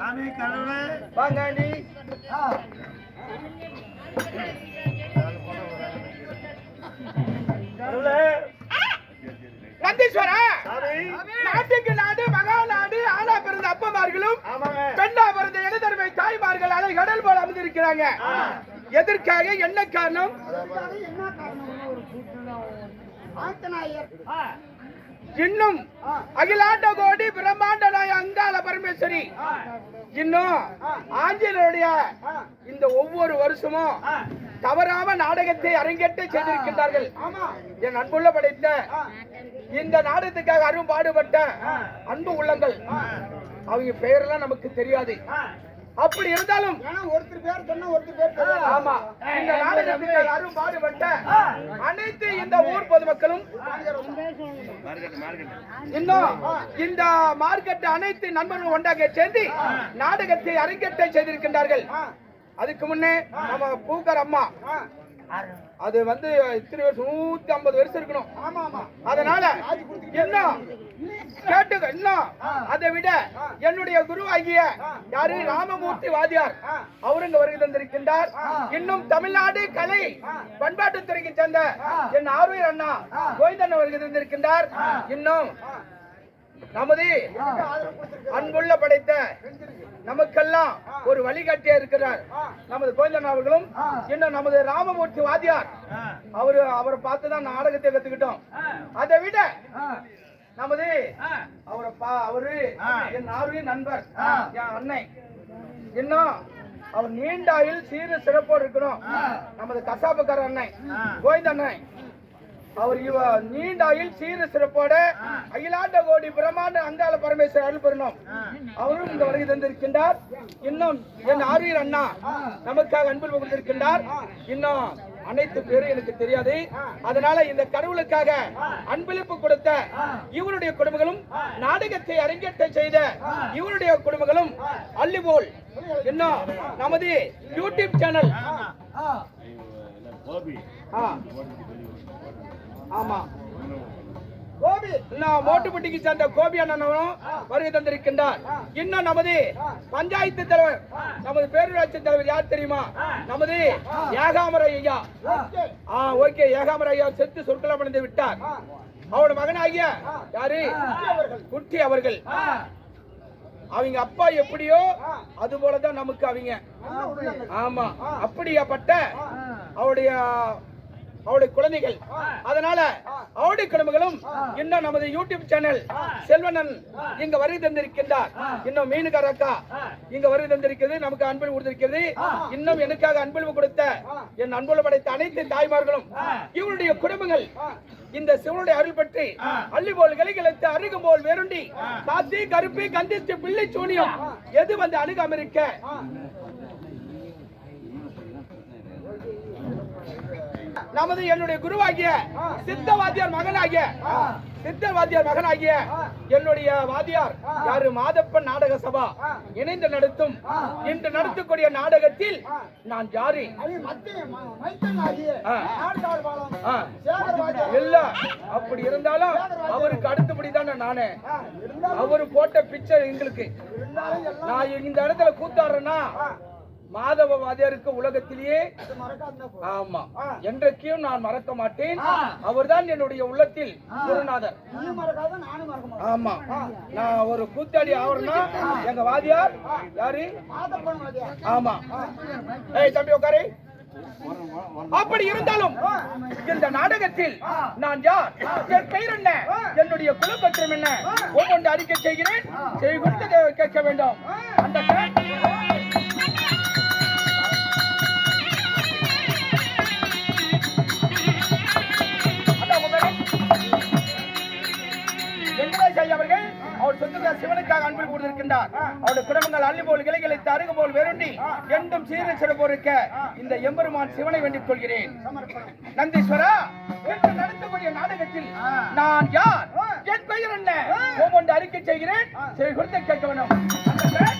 சாமி கடவுளே வாங்க ஆண்டி கடவுளே நந்தீஸ்வரா? சாமி. நாட்டுக்கு நாடு மகா நாடு ஆனா பிறந்த அப்பமார்களும் பெண்ணா பிறந்த இனதருமை தாய்மார்கள் அலை கடல் போல அமைந்திருக்கிறாங்க எதற்காக என்ன காரணம்? இன்னும் அகிலாண்ட கோடி பிரம்மாண்ட நாய அங்காள பரமேஸ்வரி. இன்னும் ஆஞ்சநேயருடைய இந்த ஒவ்வொரு வருஷமும் தவறாம நாடகத்தை அரங்கேற்ற செய்திருக்கின்றார்கள். என் அன்புள்ள படைத்த இந்த நாடகத்துக்காக அரும் பாடுபட்ட அன்பு உள்ளங்கள். அவங்க பெயரெல்லாம் நமக்கு தெரியாது. அப்படி இருந்தாலும் ஒருத்தர் பேர் சொன்னா ஒருத்தர் பேர். ஆமா. இந்த நாடகத்துக்காக அரும் பாடுபட்ட அனைத்து இந்த ஊர் பொதுமக்களும் இன்னும் இந்த மார்க்கெட் அனைத்து நண்பர்களும் ஒன்றாக சேர்ந்து நாடகத்தை அரங்கேற்ற செய்திருக்கின்றார்கள். அதுக்கு முன்னே நம்ம பூக்கர் அம்மா. அது வந்து இத்தனை வருஷம் நூத்தி ஐம்பது வருஷம் இருக்கணும். அதனால இன்னும் கேட்டுக்க இன்னும் அதை விட என்னுடைய குரு ஆகிய யாரு? ராமமூர்த்தி வாதியார். அவரு இங்க வருகை தந்திருக்கின்றார். இன்னும் தமிழ்நாடு கலை பண்பாட்டுத்துறைக்கு சேர்ந்த என் ஆர்வீர் அண்ணா கோவிந்தன் வருகை தந்திருக்கின்றார். இன்னும் நமது அன்புள்ள படைத்த நமக்கெல்லாம் ஒரு வழிகாட்டியா இருக்கிறார். நமது கோவிந்தன் அவர்களும் இன்னும் நமது ராமமூர்த்தி வாதியார். அவரு அவரை பார்த்து தான் நாடகத்தை கத்துக்கிட்டோம். அதை விட நமது அவரை பா அவரு என் ஆர்வி நண்பர் என் அன்னை இன்னும் அவர் நீண்ட ஆயுள் சீர சிறப்போடு இருக்கணும். நமது கசாப்புக்கார அன்னை கோவிந்த அன்னை அவர் இவ நீண்ட ஆயுள் சீர சிறப்போட அகிலாண்ட கோடி பிரம்மாண்ட அங்காள பரமேஸ்வரர் அருள் பெறணும். அவரும் இந்த வருகை தந்திருக்கின்றார். இன்னும் என் ஆர்வீர் அண்ணா நமக்காக அன்பில் கொடுத்திருக்கின்றார் இன்னும் அனைத்து பேரும் எனக்கு தெரியாது. அதனால இந்த கடவுளுக்காக அன்பளிப்பு கொடுத்த இவருடைய குடும்பங்களும் நாடகத்தை அரங்கேற்ற செய்த இவருடைய குடும்பங்களும் அள்ளிபோல். இன்னும் நமது யூடியூப் சேனல். ஆமா. மோட்டுப்பட்டிக்கு சேர்ந்த கோபி அண்ணனும் வருகை தந்திருக்கின்றார். இன்னும் நமது பஞ்சாயத்து தலைவர் நமது பேரூராட்சி தலைவர் யார் தெரியுமா? நமது ஏகாமர ஐயா. ஆ. ஓகே. ஏகாமர ஐயா செத்து சொற்களம் அடைந்து விட்டார். அவரோட மகனாகிய யாரு? குட்டி அவர்கள். அவங்க அப்பா எப்படியோ அது போலதான் நமக்கு அவங்க. ஆமா. அப்படியாப்பட்ட அவருடைய அவருடைய குழந்தைகள். அதனால அவருடைய குடும்பங்களும் இன்னும் நமது யூடியூப் சேனல் செல்வனன் இங்க வருகை தந்திருக்கின்றார். இன்னும் மீனுக்கார அக்கா இங்க வருகை தந்திருக்கிறது நமக்கு அன்பு கொடுத்திருக்கிறது. இன்னும் எனக்காக அன்பளிப்பு கொடுத்த என் அன்புல படைத்த அனைத்து தாய்மார்களும் இவருடைய குடும்பங்கள் இந்த சிவனுடைய அருள் பற்றி அள்ளி போல் கிளைகிழத்து அருகும் போல் வேருண்டி காத்தி கருப்பி கந்திச்சு பிள்ளை சூனியம் எது வந்து அணுக இருக்க? நமது என்னுடைய குருவாகிய சித்த வாத்தியார் மகனாகிய சித்த வாத்தியார் மகனாகிய என்னுடைய வாத்தியார் யாரு? மாதப்பன் நாடக சபா. இணைந்து நடத்தும். இன்று நடத்தக்கூடிய நாடகத்தில் நான் யாரு. இல்ல அப்படி இருந்தாலும் அவருக்கு அடுத்தபடி தானே நானு. அவரு போட்ட பிச்சை எங்களுக்கு. நான் இந்த இடத்துல கூத்தாடுறேன்னா மாதவ வாதியாருக்கு உலகத்திலேயே. ஆமா. என்றைக்கும் நான் மறக்க மாட்டேன். அவர்தான் என்னுடைய உள்ளத்தில் குருநாதர். ஆமா. நான் ஒரு கூத்தாடி ஆவறேன்னா எங்க வாதியார் யாரு. ஆமா. ஏய் தம்பி உட்காரு. அப்படி இருந்தாலும் இந்த நாடகத்தில் நான் யார்? என் பெயர் என்ன? என்னுடைய குலப்பத்திரம் என்ன? ஒவ்வொன்று அறிக்கை செய்கிறேன். செய்து கேட்க வேண்டும். அந்த கொடுத்திருக்கின்றார் அவருடைய குடும்பங்கள் அள்ளி போல் கிளைகளை தருகு போல் வெருண்டி என்றும் சீர சிறப்போருக்க இந்த எம்பெருமான் சிவனை வேண்டிக் கொள்கிறேன். நந்தீஸ்வரா இன்று நடத்தக்கூடிய நாடகத்தில் நான் யார்? என் பெயர் என்ன? ஒவ்வொன்று அறிக்கை செய்கிறேன். செவி கொடுத்து கேட்க வேண்டும்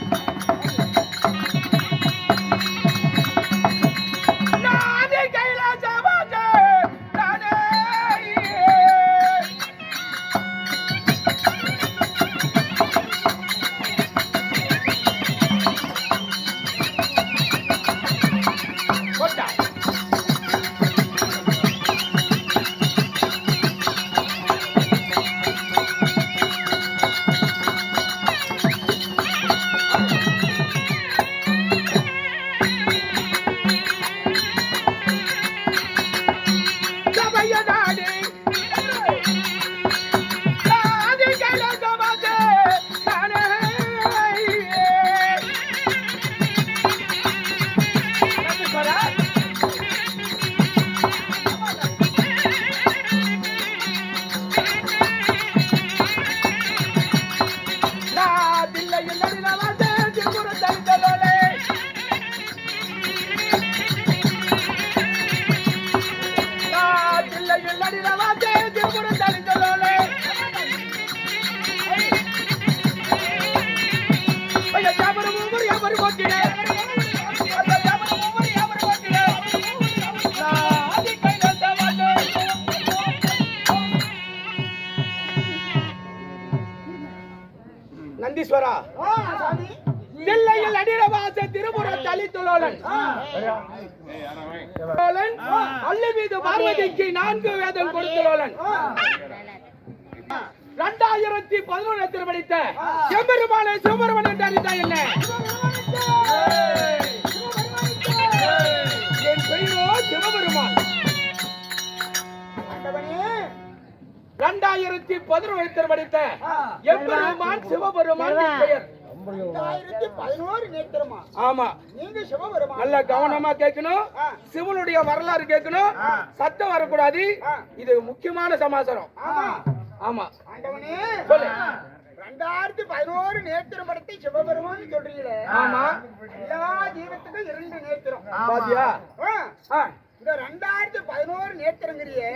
மீது பார்வதிக்கு நான்கு வேதம் கொடுத்துள்ளோலன் இரண்டாயிரத்தி பதினொன்று படித்த செம்பெருமானை சிவபெருமன் என்று அறிந்தா என்ன? என் பெயரோ சிவபெருமான். ஆண்டவனே, இரண்டாயிரத்தி பதினொன்று படித்த எம்பெருமான் சிவபெருமான் பெயர். ஆமா. நீங்க சிவபெருமான். நல்ல கவனமா கேட்கணும். சிவனுடைய வரலாறு கேட்கணும். சத்தம் வரக்கூடாது. இது முக்கியமான சமாசாரம். ஆமா. சொல்லு. ரெண்டாயிரத்தி பதினோரு நேத்திரம் படத்தை சிவபெருமான் சொல்றீங்களே. ஆமா. எல்லா ஜீவத்துக்கும் இரண்டு நேத்திரம். பாத்தியா? இந்த ரெண்டாயிரத்தி பதினோரு நேத்திரங்கிறியே.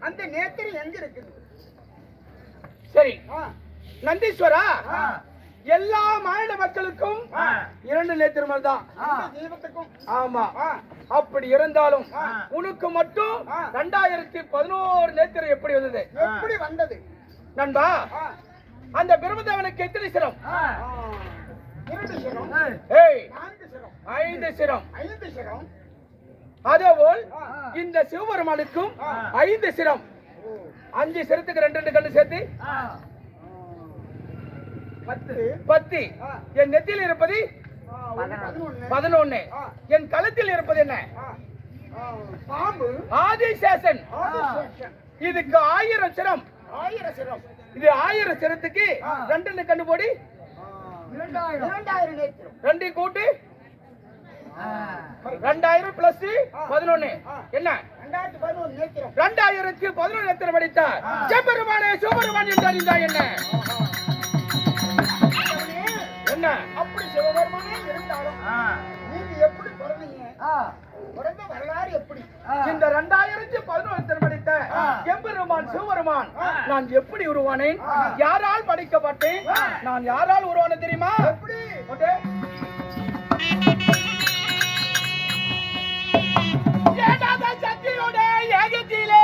அந்த நேத்திரம் எங்க இருக்குது? சரி. நந்தீஸ்வரா? ஆ. எல்லா மாநில மக்களுக்கும் இரண்டு நேத்திரமல் தான். ஆமா. ஆ, அப்படி இருந்தாலும். உனக்கு மட்டும். ரெண்டாயிரத்தி பதினோரு நேத்திரம் எப்படி வந்தது? எப்படி வந்தது? நண்பா அந்த பிரம்மதேவனுக்கு எத்தனை சிரம்? ஆ. இரண்டு சிரம். ஏய். நான்கு சிரம். ஐந்து சிரம். ஐந்து சிரம். அதேபோல். இந்த சிவபெருமானுக்கும். ஐந்து சிரம். அஞ்சு சிரத்துக்கு ரெண்டு ரெண்டு கண்ணு சேர்த்து. பத்து. என் நெத்தியில் இருப்பது? பதினொன்னு. என் கழுத்தில் இருப்பது என்ன? பாம்பு. ஆதிசேஷன். ஆதிசேஷன். இதுக்கு ஆயிரம் சிரம். ஆயிரம் சிரம். இது ஆயிரம் சிரத்துக்கு. ரெண்டு ரெண்டு கண்ணு போடி. ரெண்டு கூட்டு. ரெண்டாயிரம் பிளஸ் பதினொன்னு. என்ன? ரெண்டாயிரத்தி பதினொன்று எத்தனை படித்தார் செம்பெருமானே சிவபெருமான் என்ன? என்ன? அப்படி சிவபெருமானே இருந்தாலும் நீங்க எப்படி பிறந்தீங்க? பிறந்த வரலாறு எப்படி? இந்த ரெண்டாயிரத்தி பதினொன்று படித்த எம்பெருமான் சிவபெருமான் நான் எப்படி உருவானேன்? யாரால் படைக்கப்பட்டேன்? நான் யாரால் உருவானேன் தெரியுமா? எப்படி? ஏடாத சக்தியோட ஏகத்திலே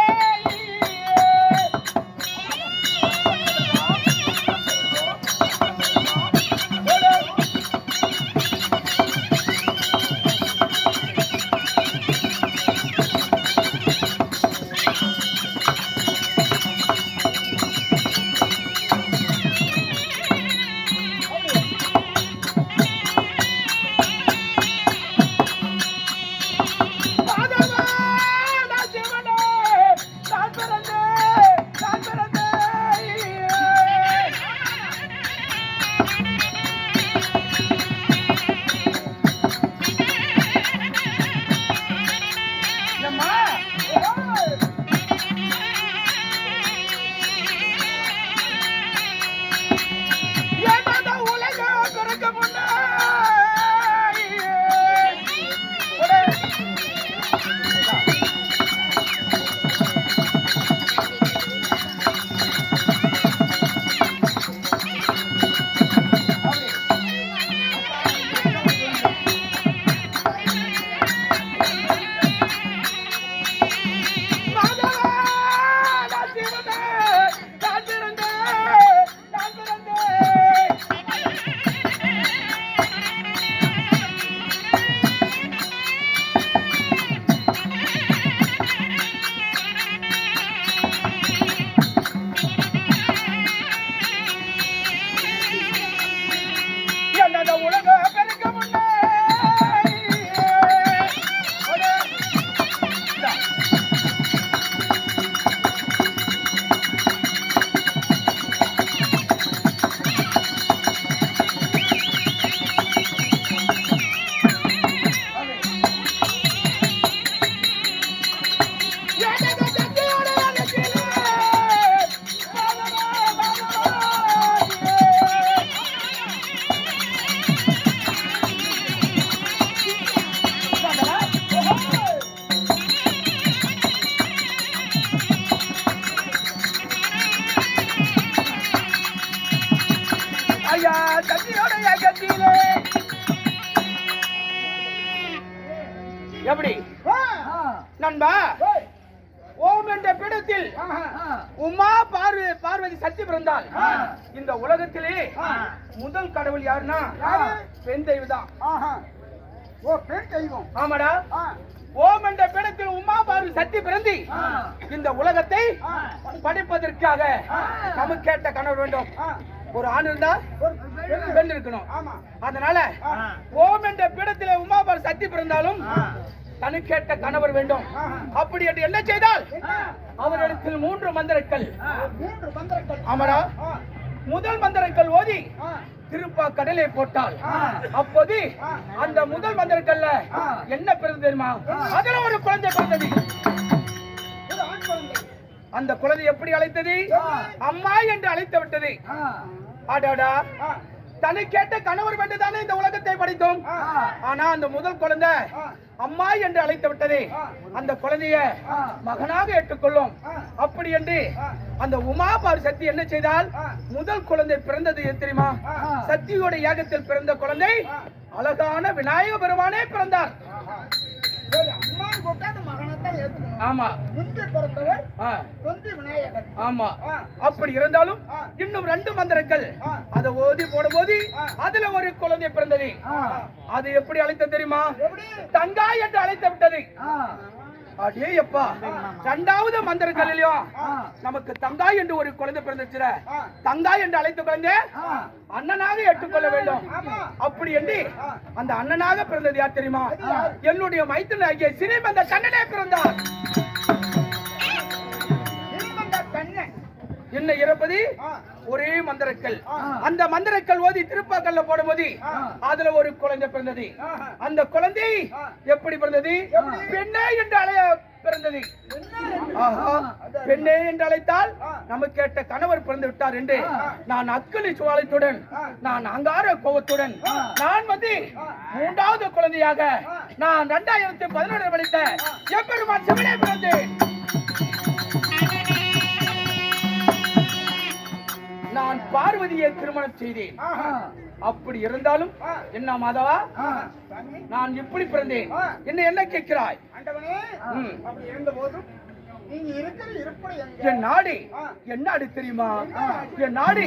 எப்படி. நண்பா. ஓம் என்ற பீடத்தில். உமா பார்வ பார்வதி சக்தி பிறந்தாள் ஆ. இந்த உலகத்திலே. முதல் கடவுள் யாருன்னா யாரு? பெண் தெய்வம் தான் ஆஹா. ஓ பெண் தெய்வம் ஆமாடா. ஓம் என்ற பீடத்தில் உமா பார்வதி சக்தி பிறந்தி. இந்த உலகத்தை. படிப்பதற்காக. நமக்கு கேட்ட கணவர் வேண்டும். ஒரு ஆண் இருந்தா பெண். இருக்கணும் ஆமா அதனால. ஓம் என்ற பீடத்திலே உமா பார்வதி சக்தி பிறந்தாலும் ஆ. தனக்கு கேட்ட கணவர் வேண்டும். அப்படி என்று என்ன செய்தால்? அவரிடத்தில் மூன்று மந்திரங்கள் ஆ. முதல் மந்திரங்கள் ஓதி. திருப்பா கடலை போட்டால். அப்போது. அந்த முதல் மந்திரங்கள்ல. என்ன பிறந்தது தெரியுமா அதுல ஒரு குழந்தை பிறந்தது அந்த குழந்தை எப்படி அழைத்தது. அம்மா என்று அழைத்து விட்டது. ஆடாடா. தனக்கு கேட்ட கணவர் வேண்டுதானே இந்த உலகத்தை படித்தோம். ஆனா அந்த முதல் குழந்தை. அம்மா என்று அழைத்து விட்டது. அந்த குழந்தைய. மகனாக ஏற்றுக்கொள்ளும். அப்படி என்று. அந்த உமாபார் சக்தி என்ன செய்தால். முதல் குழந்தை பிறந்தது தெரியுமா. சக்தியோட யாகத்தில் பிறந்த குழந்தை. அழகான விநாயக பெருமானே பிறந்தார் ஆஹா. சரி அம்மான்னு கூப்பிட்டா அந்த மகனைத்தான் ஏத்துக்கணும் ஆமா முந்தி பிறந்தவர் ஆ, தொந்தி விநாயகர் ஆமா. அப்படி இருந்தாலும். இன்னும் ரெண்டு மந்திரங்கள். அதை ஓதி போடும்போது ஆ. அதுல ஒரு குழந்தை பிறந்தது. அது எப்படி அழைத்தது தெரியுமா தங்காய் என்று அழைத்து விட்டது. அடே அப்பா இரண்டாவது மந்திரங்களிலும் ஆ. நமக்கு தங்காய் என்று ஒரு குழந்தை பிறந்துச்சுல. தங்காய் என்று அழைத்த குழந்தை. அண்ணனாக ஏற்றுக்கொள்ள வேண்டும். அப்படி என்று. அந்த அண்ணனாக பிறந்தது யார் தெரியுமா? என்னுடைய மைத்துனாகிய சிறிமந்த கண்ணனே பிறந்தார் என்ன இறப்பது. ஒரே மந்திரக்கல். அந்த மந்திரக்கல் ஓதி திருப்பாக்கல்ல போடும்போது. அதுல ஒரு குழந்தை பிறந்தது. அந்த குழந்தை. எப்படி பிறந்தது? பெண்ணே என்று அழைய பிறந்தது பெண்ணே என்று அழைத்தால். நமக்கு கேட்ட கணவர் பிறந்து விட்டார் என்று. நான் அக்களி சுவாலத்துடன். நான் அங்கார கோவத்துடன் ஆ. நான் வந்து. மூன்றாவது குழந்தையாக. நான் ரெண்டாயிரத்தி பதினொன்று படித்த எப்பெருமான் சிவனே பிறந்தேன் நான் பார்வதியை திருமணம் செய்தேன். அப்படி இருந்தாலும். என்ன மாதவா நான் இப்படி பிறந்தேன். என்ன என்ன கேட்கிறாய் என் நாடு. என் நாடு தெரியுமா. என் நாடு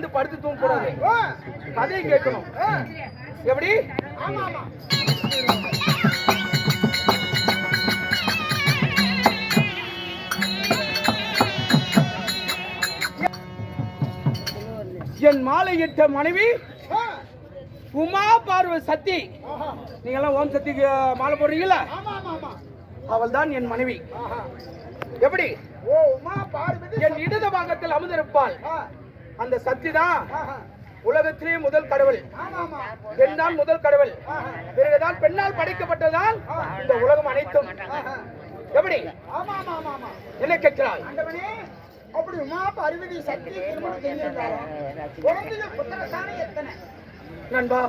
வந்து படுத்து தூங்க கூடாது ஆ. கதையை கேட்கணும். எப்படி ஆமா ஆமா என் மாலையிட்ட மனைவி. உமா பார்வ சக்தி. நீங்க எல்லாம் ஓம் சக்திக்கு மாலை போடுறீங்களா அவள் தான் என் மனைவி. எப்படி என் இடது பாகத்தில் அமர்ந்திருப்பாள் அந்த சக்தி தான் ஆஹா. உலகத்திலே முதல் கடவுள். பெண் தான் முதல் கடவுள். பிறகுதான் பெண்ணால் படைக்கப்பட்டதால் இந்த உலகம் அனைத்தும். எப்படி? என்ன கேட்கிறாய்? அப்படி உமா பார்வதி சக்தி நண்பா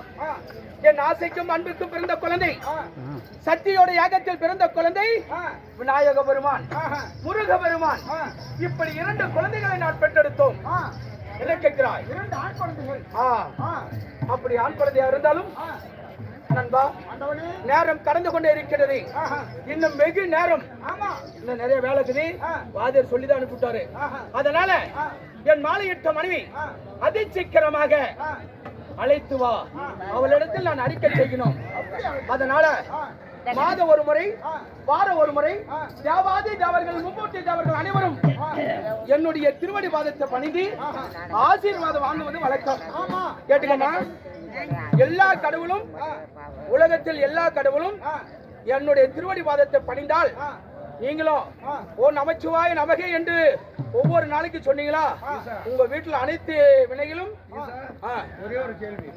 என் ஆசைக்கும் அன்புக்கும் பிறந்த குழந்தை. சக்தியோட யாகத்தில் பிறந்த குழந்தை விநாயக பெருமான். முருக பெருமான். இப்படி இரண்டு குழந்தைகளை நான் பெற்றெடுத்தோம். என்ன கேட்கிறாய்? இரண்டு ஆண் குழந்தைகள். அப்படி ஆண் குழந்தையா இருந்தாலும். நண்பா நேரம் கடந்து கொண்டே இருக்கிறது. இன்னும் வெகு நேரம். இன்னும் நிறைய வேலை இருக்குது. வாதியர் சொல்லிதான் அனுப்பிட்டாரு. அதனால. என் மாலையிட்ட மனைவி அதி சீக்கிரமாக. அழைத்து வா. அவளிடத்தில் நான் அறிக்கை செய்யணும்? அதனால மாத ஒரு முறை வார ஒரு முறை ஆ. தேவாதி தேவர்கள் மும்மூர்த்தி தேவர்கள் அனைவரும். என்னுடைய திருவடி பாதத்தை பணிந்து. ஆசீர்வாதம் வாங்குவது வழக்கம். ஆமா. கேட்டுக்கமா? எல்லா கடவுளும் உலகத்தில் எல்லா கடவுளும் ஆ, என்னுடைய திருவடி பாதத்தை பணிந்தால் ஆ, நீங்களும் ஆ. ஓ நமச்சிவாய நமகே என்று ஒவ்வொரு நாளைக்கு சொன்னீங்களா? உங்க வீட்டுல அனைத்து வினைகளும். ஒரே ஒரு கேள்வி.